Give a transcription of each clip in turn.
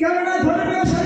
কেননা ধর্মীয়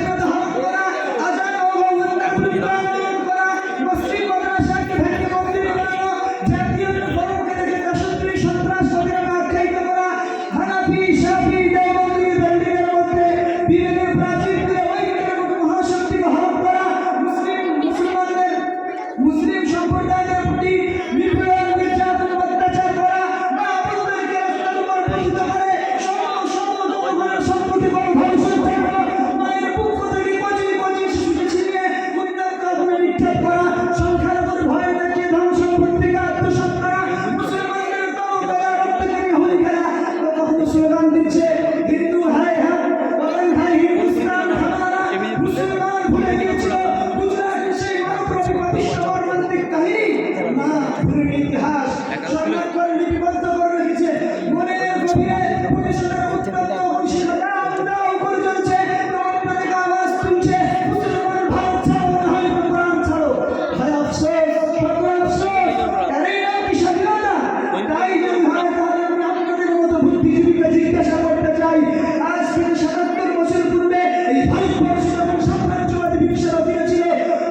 চাই আজ থেকে সাতাত্তর বছর পূর্বে এই ভারতবর্ষ যখন সাম্রাজ্যবাদী বিশ্বের অধীনে ছিল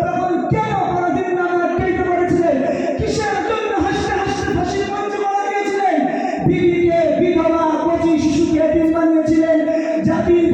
তখন কেন পরাধীন নামে আটকাইতে পেরেছিলেন কিসের জন্য হাসতে হাসতে ফাঁসির মঞ্চে মারা গিয়েছিলেন? বিবিকে বিধবা কচি শিশুকে দিন বানিয়েছিলেন, জাতির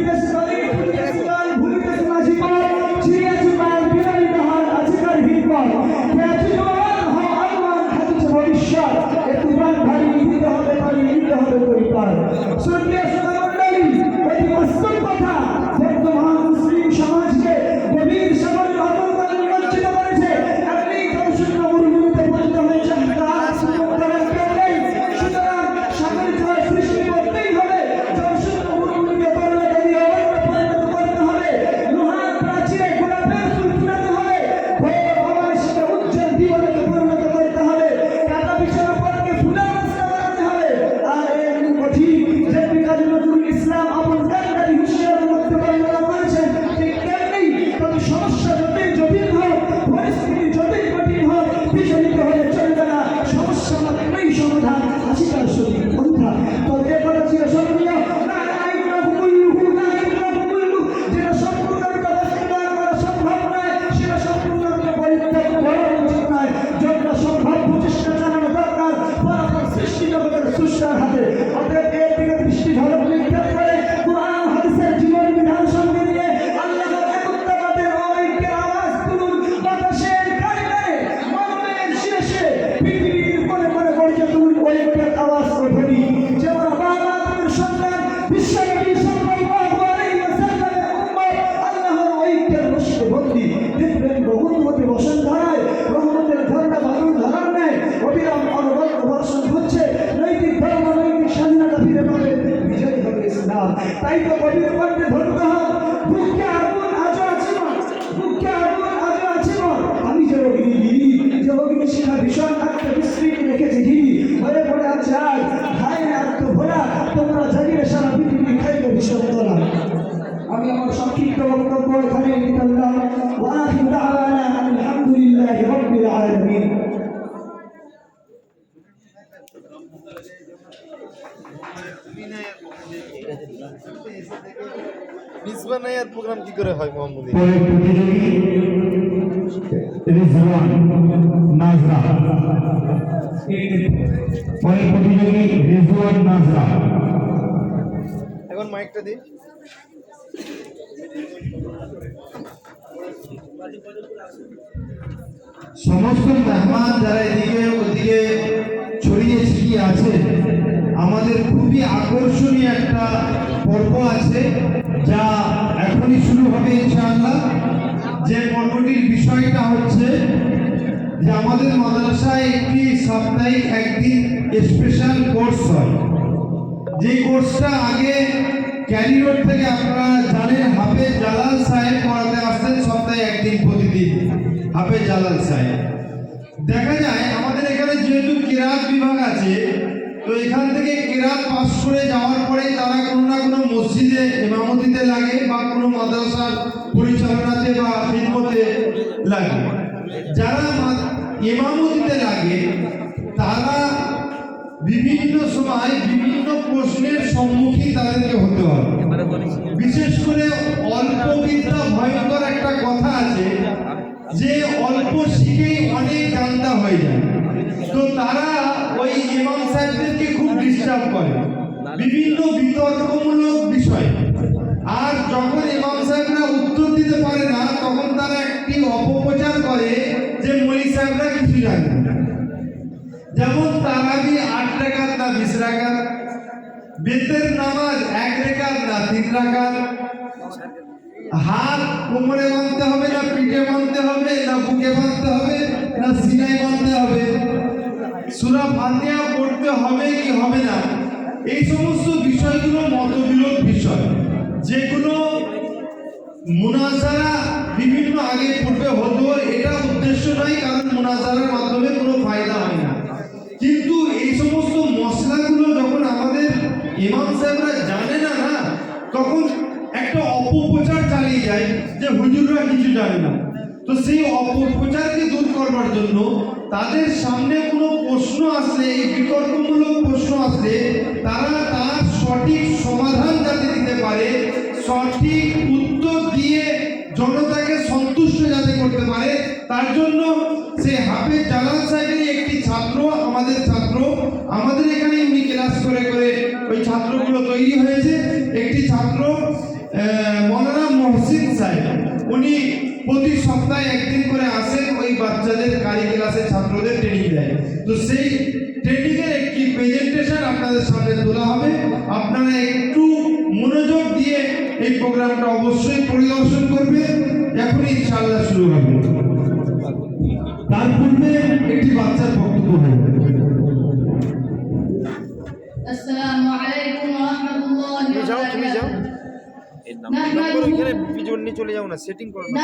universidade সমাধান এই সমাধান আশি পার্সেন্ট হয়ে পড়ে আজ আত্ম ভোলা। তোমরা জাগিরে সারা পৃথিবী খাইবে ভীষণ তোলা। আমি আমার সংক্ষিপ্ত বক্তব্য এখানে নিতাম প্রোগ্রাম কি করে হয় মোহাম্মদী রিজওয়ান নাজরা। পরে প্রতিযোগী রিজওয়ান নাজরা। এখন মাইকটা দিই সমস্ত মেহমান যারা এদিকে ওদিকে ছড়িয়ে ছিটিয়ে আছে আমাদের খুবই আকর্ষণীয় একটা পর্ব আছে যা এখনই শুরু হবে ইনশাআল্লাহ। যে পর্বটির বিষয়টা হচ্ছে যে আমাদের মাদ্রাসায় একটি সাপ্তাহিক একদিন স্পেশাল কোর্স হয়। যে কোর্সটা আগে ক্যারি রোড থেকে আপনারা জানেন, হাফেজ জালাল সাহেব পড়াতে আসতেন সপ্তাহে একদিন প্রতিদিন। হাফেজ জালাল সাহেব। দেখা যায়, আমাদের এখানে যেহেতু কেরাত বিভাগ আছে, তো এখান থেকে কেরাত পাস করে যাওয়ার পরে তারা কোনো না কোনো মসজিদে ইমামতিতে লাগে বা কোনো মাদ্রাসার পরিচালনাতে বা খিদমতে লাগে। যারা ইমামতিতে লাগে, তারা বিভিন্ন সময় বিভিন্ন প্রশ্নের সম্মুখীন তাদেরকে হতে বলেছি বিশেষ করে অল্প বিদ্যা ভয়ঙ্কর একটা কথা আছে যে অল্প শিখেই অনেক গান্দা হয়ে যায়। তো তারা ওই ইমাম সাহেবদেরকে খুব ডিস্টার্ব করে। বিভিন্ন বিতর্কমূলক বিষয়। আর যখন ইমাম সাহেবরা উত্তর দিতে পারে না তখন তারা একটি অপপ্রচার করে যে মলি সাহেবরা কিছু জানে না। যেমন তারাবি টাকার না বিশ টাকার বেতের নামাজ এক রেখার না তিন রাখার? হাত কোমরে বাঁধতে হবে না পিঠে বাঁধতে হবে না বুকে বাঁধতে হবে না সিনাই বাঁধতে হবে? সুরা ফাতিহা পড়তে হবে কি হবে না? এই সমস্ত বিষয়গুলো মতবিরোধ বিষয়। যেগুলো মুনাজারা বিভিন্ন আগে পূর্বে হতো, এটা উদ্দেশ্য নয়, কারণ মুনাজারার মাধ্যমে কোনো ফায়দা হয় ইমাম সাহেবরা জানে না না তখন একটা অপপ্রচার চালিয়ে যায় যে হুজুররা কিছু জানে না। তো সেই অপপ্রচারকে দূর করবার জন্য তাদের সামনে কোনো প্রশ্ন আসলে, এই বিতর্কমূলক প্রশ্ন আসলে, তারা তার সঠিক সমাধান যাতে দিতে পারে, সঠিক উত্তর দিয়ে জনতাকে সন্তুষ্ট যাতে করতে পারে, তার জন্য সে হাফেজ জালাল সাহেবেরই একটি ছাত্র, আমাদের ছাত্র, আমাদের এখানে উনি ক্লাস করে করে ওই ছাত্রগুলো তৈরি হয়েছে। একটি ছাত্র মৌলানা মহসিন সাহেব। উনি প্রতি সপ্তাহে একদিন করে আসেন ওই বাচ্চাদের কারি ক্লাসে ছাত্রদের ট্রেনিং দেয়। তো সেই ট্রেনিং এর একটি প্রেজেন্টেশন আপনাদের সামনে তোলা হবে। আপনারা একটু মনোযোগ দিয়ে এই প্রোগ্রামটা অবশ্যই পরিদর্শন করবে এখন ইনশাআল্লাহ শুরু হবে। তার পূর্বে একটি বাচ্চার বক্তব্য নাম এখানে পিছন নিয়ে চলে যাও না সেটিং করো না।